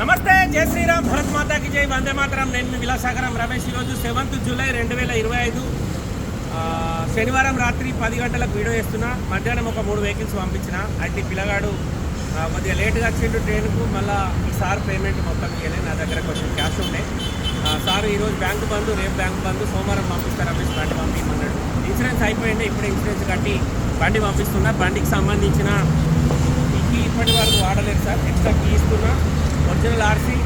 నమస్తే జై శ్రీరామ్ భరత్ మాతాకి జై వందే మాతరం. నేను మీ విలాసాగరం రమేష్. ఈరోజు సెవెంత్ జూలై రెండు వేల ఇరవై ఐదు శనివారం రాత్రి పది గంటలకు వీడియో వేస్తున్నా మధ్యాహ్నం ఒక మూడు వెహికల్స్ పంపించిన. అట్టి పిల్లగాడు కొద్దిగా లేట్గా వచ్చిండు ట్రైన్కు. మళ్ళీ సార్ పేమెంట్ మొత్తం ఇవ్వలేదు నా దగ్గర కొంచెం క్యాష్ ఉండే. సార్ ఈరోజు బ్యాంకు బంద్ రేపు బ్యాంకు బంద్ సోమవారం పంపిస్తారు రమేష్ బండి పంపించమన్నాడు ఇన్సూరెన్స్ అయిపోయింది. ఇప్పుడు ఇన్సూరెన్స్ కట్టి బండి పంపిస్తున్నా. బండికి సంబంధించిన ఈ ఇప్పటి వరకు వాడలేదు సార్. ఎక్స్ట్రా కీ ఇస్తున్నా. ఒరిజినల్ ఆర్సీ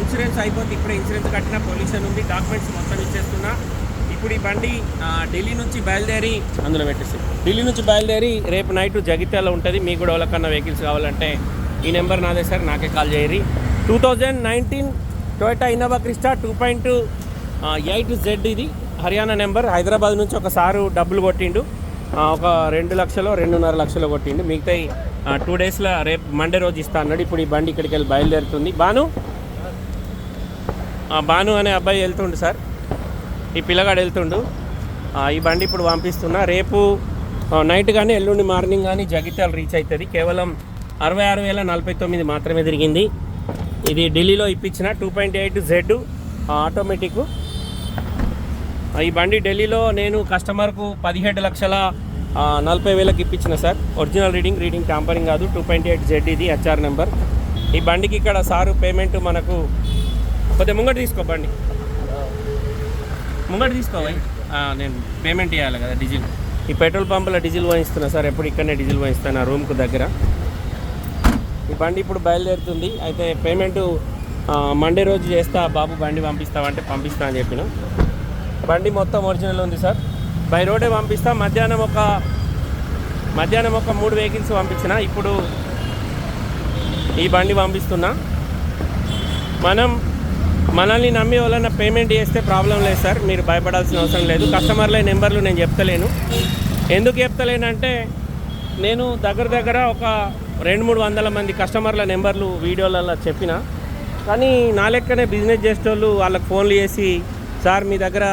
ఇన్సూరెన్స్ అయిపోతే ఇప్పుడే ఇన్సూరెన్స్ కట్టిన పొల్యూషన్ ఉంది డాక్యుమెంట్స్ మొత్తం ఇచ్చేస్తున్నా. ఇప్పుడు ఈ బండి ఢిల్లీ నుంచి బయలుదేరి అందులో పెట్టేసి. ఢిల్లీ నుంచి బయలుదేరి రేపు నైట్ జగిత్యాల ఉంటుంది. మీకు కూడా ఎవరికన్నా వెహికల్స్ కావాలంటే ఈ నెంబర్ నాదే సార్ నాకే call చేయరి two thousand nineteen Toyota Innova Crysta two point eight Z ఇది. హర్యానా నెంబర్. హైదరాబాద్ నుంచి ఒక సారు డబ్బులు కొట్టిండు. ఒక రెండు లక్షలు రెండున్నర లక్షలు కొట్టిండు. మిగతా టూ డేస్లో రేపు మండే రోజు ఇస్తా అన్నాడు. ఇప్పుడు ఈ బండి ఇక్కడికి వెళ్ళి బయలుదేరుతుంది. బాను? భాను బాను అనే అబ్బాయి వెళ్తుండు సార్. ఈ పిల్లగాడు వెళ్తుండు. ఈ బండి ఇప్పుడు పంపిస్తున్నా. రేపు నైట్ కానీ ఎల్లుండి మార్నింగ్ కానీ జగిత్యాలు రీచ్ అవుతుంది కేవలం అరవై ఆరు వేల నలభై తొమ్మిది మాత్రమే తిరిగింది. ఇది ఢిల్లీలో ఇప్పించిన two point eight Z automatic ఈ బండి ఢిల్లీలో నేను కస్టమర్కు పదిహేడు లక్షల నలభై వేలకు ఇప్పించిన sir. Original reading reading tampering కాదు టూ పాయింట్ ఎయిట్ జెడ్ ఇది హెచ్ఆర్ నెంబర్ ఈ బండికి ఇక్కడ సారు పేమెంట్ మనకు కొద్దిగా ముంగట తీసుకో బండి. ముంగట తీసుకో భయ్. ఆ, నేను పేమెంట్ చేయాలి కదా డీజిల్. ఈ పెట్రోల్ పంపులో డీజిల్ వాయిస్తున్నా సార్ ఎప్పుడు ఇక్కడనే డీజిల్ వాయిస్తాను నా రూమ్కు దగ్గర. ఈ బండి ఇప్పుడు బయలుదేరుతుంది. అయితే పేమెంట్ మండే రోజు చేస్తా బాబు బండి పంపిస్తావంటే పంపిస్తా అని చెప్పిన. బండి మొత్తం ఒరిజినల్ ఉంది సార్. బై రోడే పంపిస్తా. మధ్యాహ్నం ఒక మధ్యాహ్నం ఒక మూడు వెహికల్స్ పంపించిన. ఇప్పుడు ఈ బండి పంపిస్తున్నా. మనం మనల్ని నమ్మి వాళ్ళన్న పేమెంట్ చేస్తే ప్రాబ్లం లేదు సార్. మీరు భయపడాల్సిన అవసరం లేదు. కస్టమర్ల నెంబర్లు నేను చెప్తలేను. ఎందుకు చెప్తలేనంటే నేను దగ్గర దగ్గర ఒక రెండు మూడు వందల మంది కస్టమర్ల నెంబర్లు వీడియోలలో చెప్పిన. కానీ నా లెక్కనే బిజినెస్ చేసేటోళ్ళు వాళ్ళకి ఫోన్లు చేసి సార్ మీ దగ్గర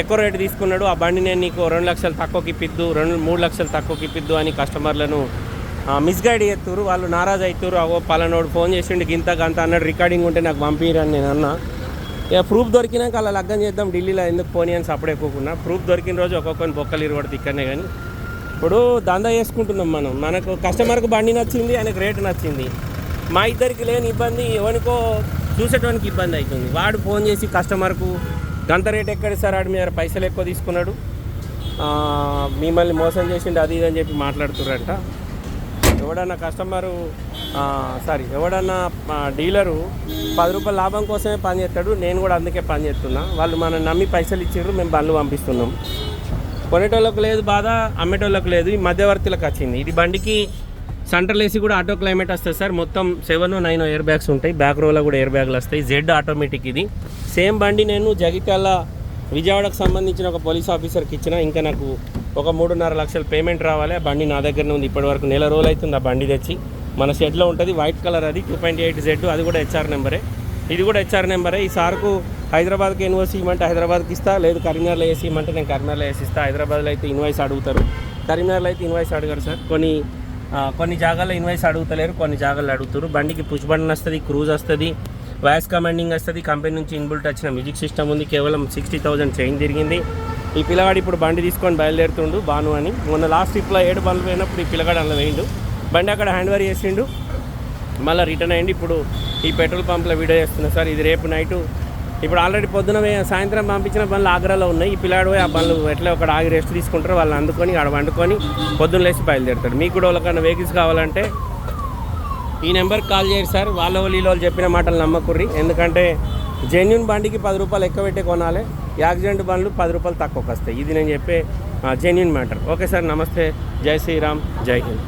ఎక్కువ రేటు తీసుకున్నాడు. ఆ బండి నేను నీకు రెండు లక్షలు తక్కువకి ఇప్పిద్దు రెండు మూడు లక్షలు తక్కువకి ఇప్పిద్దు అని కస్టమర్లను మిస్గైడ్ చేస్తారు వాళ్ళు నారాజ్ అవుతారు అవో పలానోడు ఫోన్ చేసిండు గింత గంత అన్నాడు. రికార్డింగ్ ఉంటే నాకు పంపిరని నేను అన్నా. ఇక ప్రూఫ్ దొరికినాక అలా లగ్గం చేద్దాం ఢిల్లీలో ఎందుకు పోనీ అని సపడే ఎక్కువకున్నా. ప్రూఫ్ దొరికిన రోజు ఒక్కొక్కరిని బొక్కలు ఇరవడితే ఇక్కడనే కానీ. ఇప్పుడు దందా చేసుకుంటున్నాం మనం. మనకు కస్టమర్కి బండి నచ్చింది ఆయనకు రేటు నచ్చింది. మా ఇద్దరికి లేని ఇబ్బంది ఎవరికో చూసేటానికి ఇబ్బంది అవుతుంది. వాడు ఫోన్ చేసి కస్టమర్కు గంత రేట్ ఎక్కడ సార్ ఆడి మీద పైసలు ఎక్కువ తీసుకున్నాడు? మిమ్మల్ని మోసం చేసిండు అది ఇది అని చెప్పి మాట్లాడుతున్నారంట. ఎవడన్నా కస్టమరు సారీ ఎవడన్నా డీలరు పది రూపాయల లాభం కోసమే పని చేస్తాడు నేను కూడా అందుకే పని చేస్తున్నా. వాళ్ళు మనం నమ్మి పైసలు ఇచ్చారు మేము బండ్లు పంపిస్తున్నాం. కొనేటోళ్ళకు లేదు బాధ అమ్మేటోళ్ళకు లేదు ఈ మధ్యవర్తులకు వచ్చింది. ఇది బండికి సెంట్రల్ ఏసీ కూడా ఆటో క్లైమేట్ వస్తుంది సార్. మొత్తం సెవెన్ నైన్ ఎయిర్ బ్యాగ్స్ ఉంటాయి. బ్యాక్ రోలో కూడా ఎయిర్ బ్యాగ్లు వస్తాయి. జెడ్ ఆటోమేటిక్ ఇది. సేమ్ బండి నేను జగిత్యాల విజయవాడకు సంబంధించిన ఒక పోలీస్ ఆఫీసర్కి ఇచ్చిన. ఇంకా నాకు ఒక మూడున్నర లక్షల పేమెంట్ రావాలి. ఆ బండి నా దగ్గరనే ఉంది. ఇప్పటివరకు నెల రోజులు అవుతుంది ఆ బండి తెచ్చి. మన షెడ్లో ఉంటుంది. వైట్ కలర్ అది. టూ పాయింట్ ఎయిట్ జెడ్ అది కూడా హెచ్ఆర్ నెంబరే. ఇది కూడా హెచ్ఆర్ నెంబరే. ఈ సార్కు హైదరాబాద్కి ఇన్వాయిస్ ఇవ్వమంటే హైదరాబాద్కి ఇస్తా. లేదు కరీంనగర్లో వేసి ఇవ్వమంటే నేను కరీంనగర్లో వేసి ఇస్తా. హైదరాబాద్లో అయితే ఇన్వాయిస్ అడుగుతారు. కరీంనగర్లో అయితే ఇన్వాయిస్ అడగారు సార్. కొన్ని కొన్ని జాగాల్లో ఇన్వాయిస్ అడుగుతలేరు కొన్ని జాగాల్లో అడుగుతారు బండికి పుష్ బటన్ వస్తుంది క్రూజ్ వస్తుంది వాయిస్ కమాండింగ్ వస్తుంది కంపెనీ నుంచి ఇన్బుల్ట్ వచ్చిన మ్యూజిక్ సిస్టమ్ ఉంది కేవలం సిక్స్టీ థౌజండ్ చేంజ్ తిరిగింది. ఈ పిల్లగాడు ఇప్పుడు బండి తీసుకొని బయలుదేరుతుండు బాను అని. మొన్న లాస్ట్ ట్రిప్లో ఏడు బండ్లు పోయినప్పుడు ఈ పిల్లగాడు అందులో వేయిండు. బండి అక్కడ హ్యాండ్ ఓవర్ చేసిండు. మళ్ళీ రిటర్న్ అయ్యింది ఇప్పుడు ఈ పెట్రోల్ పంప్లో వీడియో చేస్తున్నా. సార్ ఇది రేపు నైటు ఇప్పుడు ఆల్రెడీ పొద్దున సాయంత్రం పంపించిన బండ్లు ఆగ్రాలో ఉన్నాయి. ఈ పిల్లాడు ఆ బండ్లు ఎట్లా ఒక ఆగి రెస్ట్ తీసుకుంటారో వాళ్ళు అందుకొని ఆడ వండుకొని పొద్దున్న లేచి బయలుదేరుతాడు. మీకు కూడా వాళ్ళకన్నా వెహికల్స్ కావాలంటే ఈ నెంబర్కి కాల్ చేయరు సార్. వాళ్ళ వాళ్ళు వీళ్ళు వాళ్ళు చెప్పిన మాటలు నమ్మకుర్రి. ఎందుకంటే జెన్యున్ బండికి పది రూపాయలు ఎక్కువ పెట్టి కొనాలి. యాక్సిడెంట్ బండ్లు పది రూపాయలు తక్కువకి వస్తాయి. ఇది నేను చెప్పే జెన్యున్ మ్యాటర్ ఓకే సార్ నమస్తే. జై శ్రీరామ్. జై హింద్.